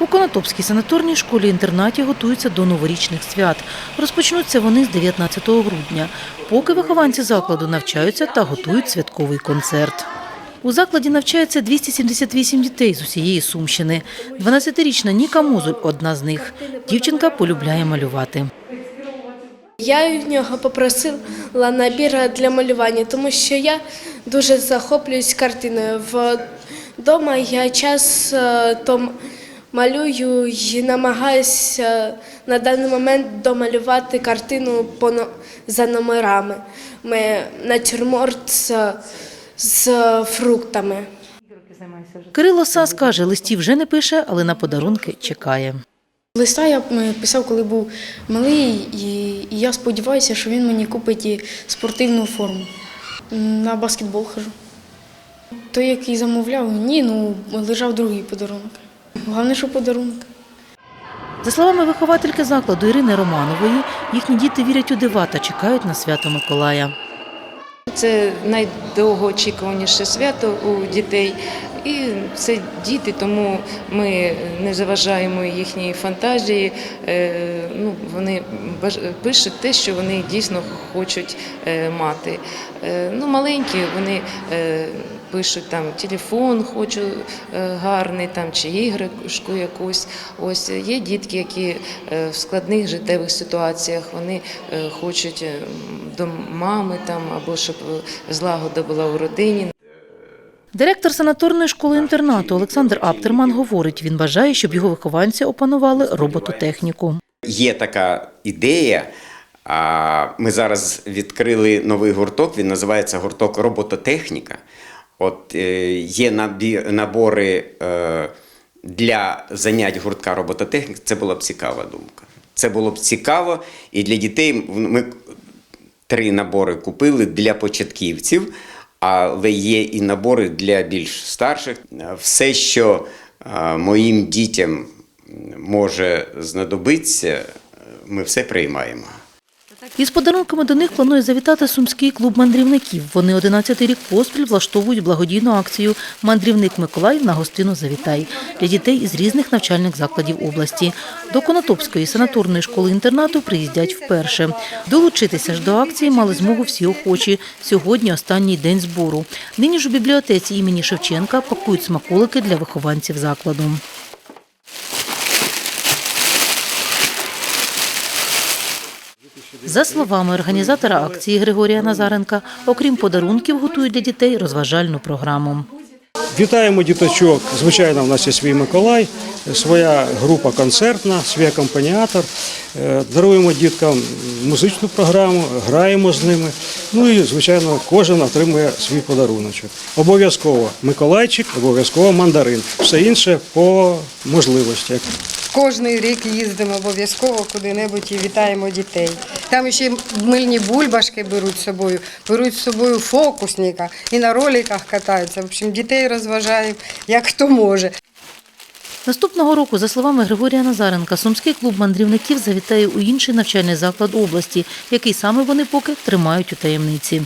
У Конотопській санаторній школі-інтернаті готуються до новорічних свят. Розпочнуться вони з 19 грудня, поки вихованці закладу навчаються та готують святковий концерт. У закладі навчається 278 дітей з усієї Сумщини. 12-річна Ніка Музуль – одна з них. Дівчинка полюбляє малювати. Я в нього попросила набір для малювання, тому що я дуже захоплююсь картиною. Вдома я час е, то малюю і намагаюся на даний момент домалювати картину за номерами. Ми натюрморт з, з фруктами. Кирило Сас каже, листів вже не пише, але на подарунки чекає. Листа я е, писав, коли був малий, і, і я сподіваюся, що він мені купить і спортивну форму. На баскетбол хожу. Той, який замовляв, ні, ну лежав другий подарунок. Головне, що подарунок. За словами виховательки закладу Ірини Романової, їхні діти вірять у дива та чекають на свято Миколая. Це найдовгоочікуваніше свято у дітей. І це діти, тому ми не заважаємо їхній фантазії. Е, Ну, вони пишуть те, що вони дійсно хочуть е, мати. Е, Ну, маленькі вони пишуть там телефон, хочу гарний там чи іграшку якусь. Ось є дітки, які в складних життєвих ситуаціях вони хочуть до мами там або щоб злагода була у родині. Директор санаторної школи-інтернату Олександр Аптерман говорить, він бажає, щоб його вихованці опанували робототехніку. Є така ідея. Ми зараз відкрили новий гурток. Він називається гурток робототехніка. От е, є набори е, для занять гуртка робототехніки. Це була б цікава думка. Це було б цікаво, і для дітей ми три набори купили для початківців, але є і набори для більш старших. Все, що е, моїм дітям може знадобитися, ми все приймаємо. Із подарунками до них планує завітати сумський клуб мандрівників. Вони 11 рік поспіль влаштовують благодійну акцію Мандрівник Миколай на гостину Завітай для дітей із різних навчальних закладів області. До Конотопської санаторної школи-інтернату приїздять вперше. Долучитися ж до акції мали змогу всі охочі. Сьогодні останній день збору. Нині ж у бібліотеці імені Шевченка пакують смаколики для вихованців закладу. За словами організатора акції Григорія Назаренка, окрім подарунків, готують для дітей розважальну програму. Вітаємо діточок. Звичайно, в нас є свій Миколай, своя група концертна, свій акомпаніатор. Е, Даруємо діткам музичну програму, граємо з ними. Ну і, звичайно, кожен отримує свій подаруночок. Обов'язково Миколайчик, обов'язково мандарин. Все інше по можливостях. Кожний рік їздимо обов'язково куди-небудь і вітаємо дітей. Там ще мильні бульбашки беруть з собою, беруть з собою фокусника і на роликах катаються. В общем, дітей розважають як хто може. Наступного року, за словами Григорія Назаренка, сумський клуб мандрівників завітає у інший навчальний заклад області, який саме вони поки тримають у таємниці.